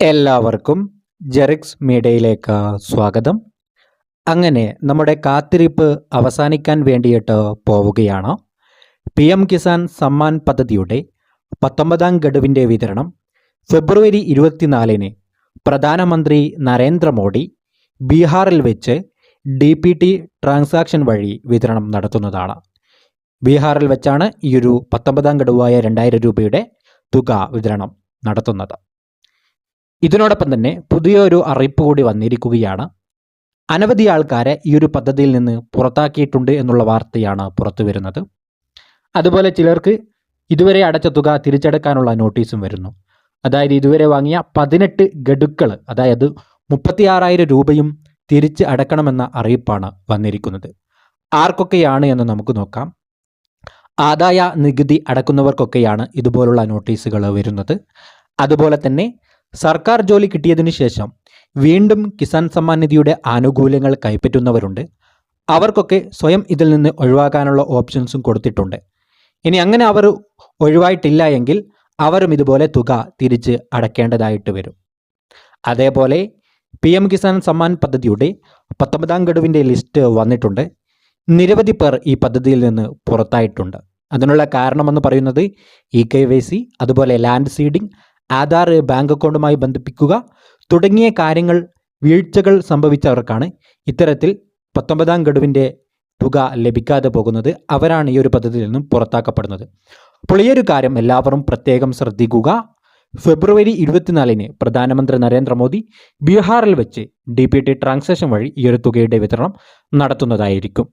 എല്ലാവർക്കും ജെറിക്സ് മീഡിയയിലേക്ക് സ്വാഗതം. അങ്ങനെ നമ്മുടെ കാത്തിരിപ്പ് അവസാനിക്കാൻ വേണ്ടിയിട്ട് പോവുകയാണ്. പി എം കിസാൻ സമ്മാൻ പദ്ധതിയുടെ പത്തൊമ്പതാം ഗഡുവിന്റെ വിതരണം ഫെബ്രുവരി ഇരുപത്തിനാലിന് പ്രധാനമന്ത്രി നരേന്ദ്രമോദി ബീഹാറിൽ വെച്ച് ഡി പി ടി ട്രാൻസാക്ഷൻ വഴി വിതരണം നടത്തുന്നതാണ്. ബീഹാറിൽ വെച്ചാണ് ഈ ഒരു പത്തൊമ്പതാം ഗഡുവായ രണ്ടായിരം രൂപയുടെ തുക വിതരണം നടത്തുന്നത്. ഇതിനോടൊപ്പം തന്നെ പുതിയൊരു അറിയിപ്പ് കൂടി വന്നിരിക്കുകയാണ്. അനവധി ആൾക്കാരെ ഈ ഒരു പദ്ധതിയിൽ നിന്ന് പുറത്താക്കിയിട്ടുണ്ട് എന്നുള്ള വാർത്തയാണ് പുറത്തു വരുന്നത്. അതുപോലെ ചിലർക്ക് ഇതുവരെ അടച്ച തുക തിരിച്ചടക്കാനുള്ള നോട്ടീസും വരുന്നു. അതായത് ഇതുവരെ വാങ്ങിയ പതിനെട്ട് ഗഡുക്കൾ അതായത് മുപ്പത്തിയാറായിരം രൂപയും തിരിച്ച് അടക്കണമെന്ന അറിയിപ്പാണ് വന്നിരിക്കുന്നത്. ആർക്കൊക്കെയാണ് എന്ന് നമുക്ക് നോക്കാം. ആദായ നികുതി അടക്കുന്നവർക്കൊക്കെയാണ് ഇതുപോലുള്ള നോട്ടീസുകൾ വരുന്നത്. അതുപോലെ തന്നെ സർക്കാർ ജോലി കിട്ടിയതിനു ശേഷം വീണ്ടും കിസാൻ സമ്മാൻ നിധിയുടെ ആനുകൂല്യങ്ങൾ കൈപ്പറ്റുന്നവരുണ്ട്. അവർക്കൊക്കെ സ്വയം ഇതിൽ നിന്ന് ഒഴിവാക്കാനുള്ള ഓപ്ഷൻസും കൊടുത്തിട്ടുണ്ട്. ഇനി അങ്ങനെ അവർ ഒഴിവായിട്ടില്ല എങ്കിൽ അവരും ഇതുപോലെ തുക തിരിച്ച് അടയ്ക്കേണ്ടതായിട്ട് വരും. അതേപോലെ പി എം കിസാൻ സമ്മാൻ പദ്ധതിയുടെ പത്തൊമ്പതാം ഗഡുവിന്റെ ലിസ്റ്റ് വന്നിട്ടുണ്ട്. നിരവധി പേർ ഈ പദ്ധതിയിൽ നിന്ന് പുറത്തായിട്ടുണ്ട്. അതിനുള്ള കാരണമെന്ന് പറയുന്നത് ഇ കെ വൈ സി അതുപോലെ ലാൻഡ് സീഡിംഗ് ആധാർ ബാങ്ക് അക്കൗണ്ടുമായി ബന്ധിപ്പിക്കുക തുടങ്ങിയ കാര്യങ്ങൾ വീഴ്ചകൾ സംഭവിച്ചവർക്കാണ് ഇത്തരത്തിൽ പത്തൊമ്പതാം ഗഡുവിന്റെ തുക ലഭിക്കാതെ പോകുന്നത്. അവരാണ് ഈ ഒരു പദ്ധതിയിൽ നിന്നും പുറത്താക്കപ്പെടുന്നത്. അപ്പോൾ ഈ ഒരു കാര്യം എല്ലാവരും പ്രത്യേകം ശ്രദ്ധിക്കുക. ഫെബ്രുവരി ഇരുപത്തിനാലിന് പ്രധാനമന്ത്രി നരേന്ദ്രമോദി ബീഹാറിൽ വെച്ച് ഡി പി ടി ട്രാൻസാക്ഷൻ വഴി ഈ ഒരു തുകയുടെ വിതരണം നടത്തുന്നതായിരിക്കും.